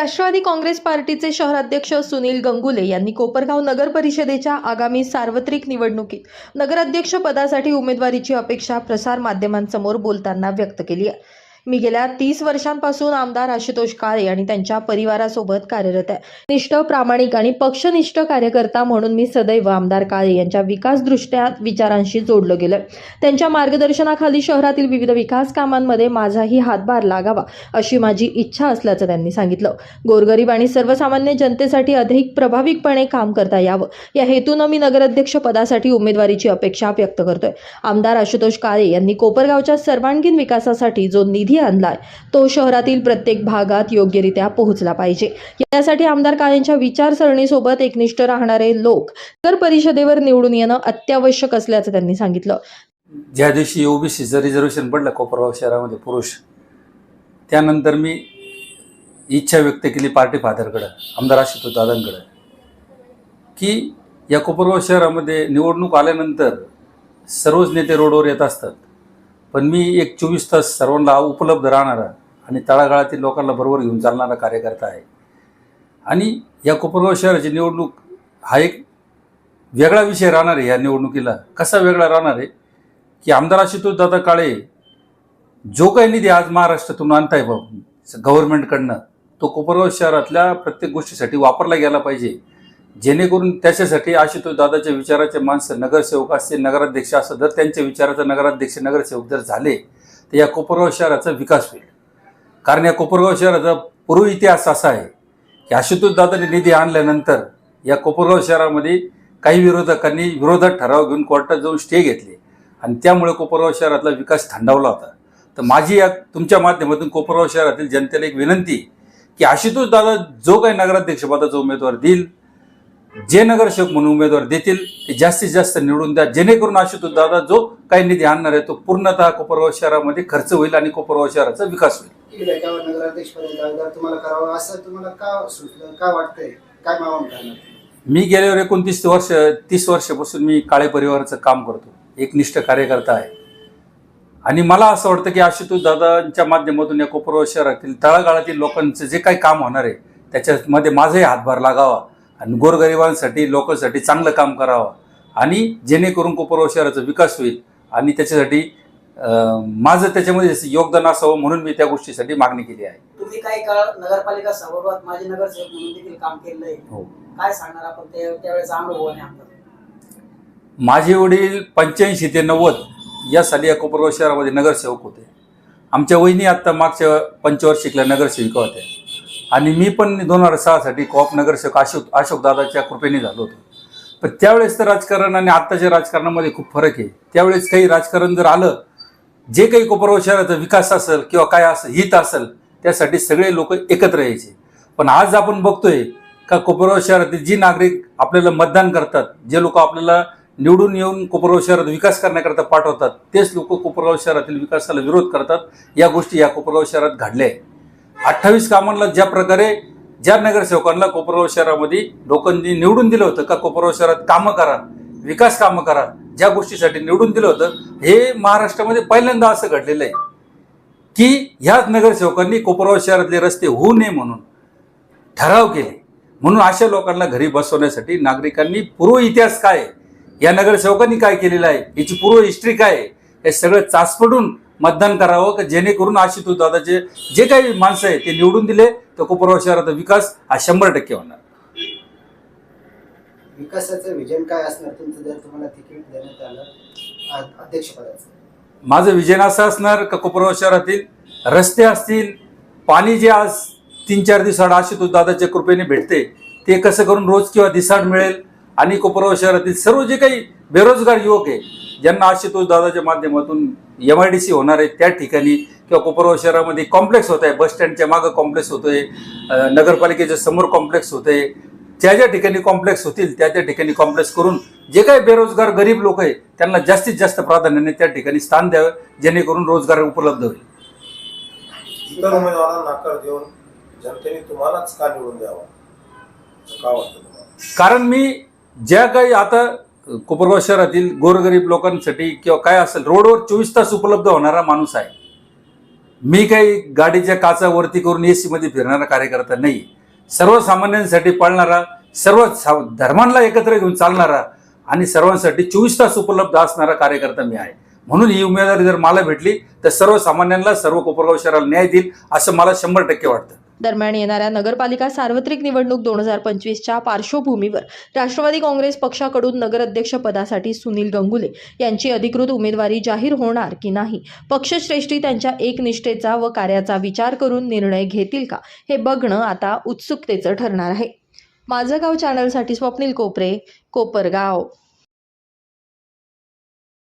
राष्ट्रवादी काँग्रेस पार्टीचे शहराध्यक्ष सुनील गंगुले यांनी कोपरगाव नगर परिषदेच्या आगामी सार्वत्रिक निवडणुकीत नगराध्यक्ष पदासाठी उमेदवारीची अपेक्षा प्रसार माध्यमांसमोर बोलताना व्यक्त केली आहे. मी गेल्या तीस वर्षांपासून आमदार आशुतोष काळे आणि त्यांच्या परिवारासोबत कार्यरत आहे. निष्ठ प्रामाणिक आणि पक्षनिष्ठ कार्यकर्ता म्हणून मी सदैव आमदार काळे यांच्या विकासदृष्ट्या विचारांशी जोडलं गेलं त्यांच्या मार्गदर्शनाखाली शहरातील विविध विकास कामांमध्ये माझाही हातभार लागावा अशी माझी इच्छा असल्याचं त्यांनी सांगितलं. गोरगरीब आणि सर्वसामान्य जनतेसाठी अधिक प्रभाविकपणे काम करता यावं. या हेतूनं मी नगराध्यक्ष पदासाठी उमेदवारीची अपेक्षा व्यक्त करतोय. आमदार आशुतोष काळे यांनी कोपरगावच्या सर्वांगीण विकासासाठी जो निधी आणलाय. तो शहरातील प्रत्येक भागात योग्यरित्या पोहोचला पाहिजे. यासाठी आमदार काळेंच्या विचारसरणीसोबत एकनिष्ठ राहणारे लोक नगर परिषदेवर निवडून येणं अत्यावश्यक असल्याचं त्यांनी सांगितलं. ज्या दिवशी ओबीसीचं रिझर्वेशन पडलं कोपरगाव शहरामध्ये पुरुष त्यानंतर मी इच्छा व्यक्त केली पार्टी फादरकडं आमदार आशुतोष दादांकडं की या कोपरगाव शहरामध्ये निवडणूक आल्यानंतर सर्वच नेते रोडवर येत असतात. पण मी एक चोवीस तास सर्वांना उपलब्ध राहणारा आणि तळागाळातील लोकांना बरोबर घेऊन चालणारा कार्यकर्ता आहे. आणि या कोपरगाव शहराची निवडणूक हा एक वेगळा विषय राहणार आहे या निवडणुकीला. कसा वेगळा राहणार आहे? की आमदार आशुतोष दादा काळे जो काही निधी आज महाराष्ट्रातून आणताय बा गव्हर्नमेंटकडनं तो कोपरगाव शहरातल्या प्रत्येक गोष्टीसाठी वापरला गेला पाहिजे. जेणेकरून त्याच्यासाठी आशुतोष दादाच्या विचाराचे माणसं नगरसेवक असतील नगराध्यक्ष असं जर त्यांच्या विचाराचा नगराध्यक्ष नगरसेवक जर झाले तर या कोपरगाव शहराचा विकास होईल. कारण या कोपरगाव शहराचा पूर्व इतिहास असा आहे की आशुतोष दादाने निधी आणल्यानंतर या कोपरगाव शहरामध्ये काही विरोधकांनी विरोधात ठराव घेऊन कोर्टात जाऊन स्टे घेतले. आणि त्यामुळे कोपरगाव शहरातला विकास थंडावला होता. तर माझी या तुमच्या माध्यमातून कोपरगाव शहरातील जनतेला एक विनंती की आशुतोष दादा जो काही नगराध्यक्षपदाचा उमेदवार देईल जे नगरसेवक म्हणून उमेदवार देतील ते जास्तीत जास्त निवडून द्या. जेणेकरून आशुतोष दादा जो काही निधी आणणार आहे तो पूर्णतः कोपरगाव शहरामध्ये खर्च होईल आणि कोपरगाव शहराचा विकास होईल. किती भेटावं नगराध्यक्ष पदाचा तुम्हाला करावं असं तुम्हाला का सुचलं? का वाटतंय? काय मागून करणार मी गेल्यावर एकोणतीस वर्ष तीस वर्षापासून मी काळे परिवाराचं काम करतो. एकनिष्ठ कार्यकर्ता आहे. आणि मला असं वाटतं की आशुतोष दादांच्या माध्यमातून या कोपरगाव शहरातील तळागाळातील लोकांचं जे काही काम होणार आहे त्याच्यामध्ये माझाही हातभार लागावा. आणि गोरगरिबांसाठी लोकांसाठी चांगलं काम करावं. आणि जेणेकरून कोपरगाव शहराचा विकास होईल. आणि त्याच्यासाठी माझं त्याच्यामध्ये योगदान असावं म्हणून मी त्या गोष्टीसाठी मागणी केली आहे. तुम्ही काही काळ नगरपालिका सभागृहात माझे नगरसेवक म्हणून देखील काम हो. काय सांगणार आपण? ते त्यावेळेचा अनुभव आणि आमचा. माझे वडील पंच्याऐंशी ते नव्वद या साली या कोपरगाव शहरामध्ये नगरसेवक होते. आमच्या वहिनी आत्ता मागच्या पंचवार्षिकला नगरसेविका होत्या. आणि मी पण दोन हजार सहासाठी कॉप नगरसेवक अशोक अशोकदादाच्या कृपेने झालो होतो. पण त्यावेळेस तर राजकारण आणि आत्ताच्या राजकारणामध्ये खूप फरक आहे. त्यावेळेस काही राजकारण जर आलं जे काही कोपरगाव शहराचा विकास असेल किंवा काय असेल हित असेल त्यासाठी सगळे लोक एकत्र यायचे. पण आज आपण बघतोय का कोपरगाव शहरातील जी नागरिक आपल्याला मतदान करतात जे लोक आपल्याला निवडून येऊन कोपरगाव शहरात विकास करण्याकरता पाठवतात तेच लोक कोपरगाव शहरातील विकासाला विरोध करतात. या गोष्टी या कोपरगाव शहरात घडल्या आहेत. अठ्ठावीस कामांना ज्या प्रकारे ज्या नगरसेवकांना कोपरगाव शहरामध्ये लोकांनी निवडून दिलं होतं का कोपरगाव शहरात कामं करा विकास कामं करा ज्या गोष्टीसाठी निवडून दिलं होतं हे महाराष्ट्रामध्ये पहिल्यांदा असं घडलेलं आहे की ह्याच नगरसेवकांनी कोपरगाव शहरातले रस्ते होऊ नये म्हणून ठराव केले. म्हणून अशा लोकांना घरी बसवण्यासाठी नागरिकांनी पूर्व इतिहास काय या नगरसेवकांनी काय केलेलं आहे? याची पूर्व हिस्ट्री काय आहे? हे सगळं चाचपडून मतदान करावं का जेणेकरून आशितोष दादाचे जे काही माणसं आहे ते निवडून दिले तर कोपरगाव शहराचा विकास हा शंभर टक्के होणार. विकासाचं विजन काय असणार? तुमचं जर तुम्हाला तिकीट देण्यात आलं अध्यक्षपदाचं. माझं विजन असं असणार का कोपरगाव शहरातील रस्ते असतील पाणी जे आज तीन चार दिवसाड आशुतोष दादाच्या कृपेने भेटते ते कसं करून रोज किंवा दिसाड मिळेल आणि कोपरगाव शहरातील सर्व जे काही बेरोजगार युवक आहे ज्यांना आशुतोष दादाच्या माध्यमातून एम आय डी सी होणार आहे त्या ठिकाणी किंवा कोपरगाव शहरामध्ये कॉम्प्लेक्स होत आहे बस स्टँडच्या मागं कॉम्प्लेक्स होतोय नगरपालिकेच्या समोर कॉम्प्लेक्स होते ज्या ज्या ठिकाणी कॉम्प्लेक्स होतील त्या त्या ठिकाणी कॉम्प्लेक्स करून जे काही बेरोजगार गरीब लोक आहे त्यांना जास्तीत जास्त प्राधान्याने त्या ठिकाणी स्थान द्यावं जेणेकरून रोजगार उपलब्ध होईल. इतर उमेदवारांना नकार देऊन जनतेने तुम्हालाच का निवडून द्यावं? असं का वाटतं कारण मी ज्या काही आता कोपरगाव शहरातील गोरगरीब लोकांसाठी किंवा काय असेल रोडवर चोवीस तास उपलब्ध होणारा माणूस आहे. मी काही गाडीच्या काचा वरती करून ए सीमध्ये फिरणारा कार्यकर्ता नाही. सर्वसामान्यांसाठी पाळणारा सर्व धर्मांना एकत्र घेऊन चालणारा आणि सर्वांसाठी चोवीस तास उपलब्ध असणारा कार्यकर्ता मी आहे. म्हणून ही उमेदवारी जर मला भेटली तर सर्वसामान्यांना सर्व कोपरगाव शहराला न्याय देईल असं मला शंभर टक्के वाटतं. दरम्यान येणाऱ्या नगरपालिका सार्वत्रिक निवडणूक दोन हजार पंचवीसच्या पार्श्वभूमीवर राष्ट्रवादी काँग्रेस पक्षाकडून नगराध्यक्ष पदासाठी सुनील गंगुले यांची अधिकृत उमेदवारी जाहीर होणार की नाही? पक्षश्रेष्ठी त्यांच्या एकनिष्ठेचा व कार्याचा विचार करून निर्णय घेतील का? हे बघणं आता उत्सुकतेचं ठरणार आहे. माझं गाव चॅनलसाठी स्वप्नील कोपरे कोपरगाव.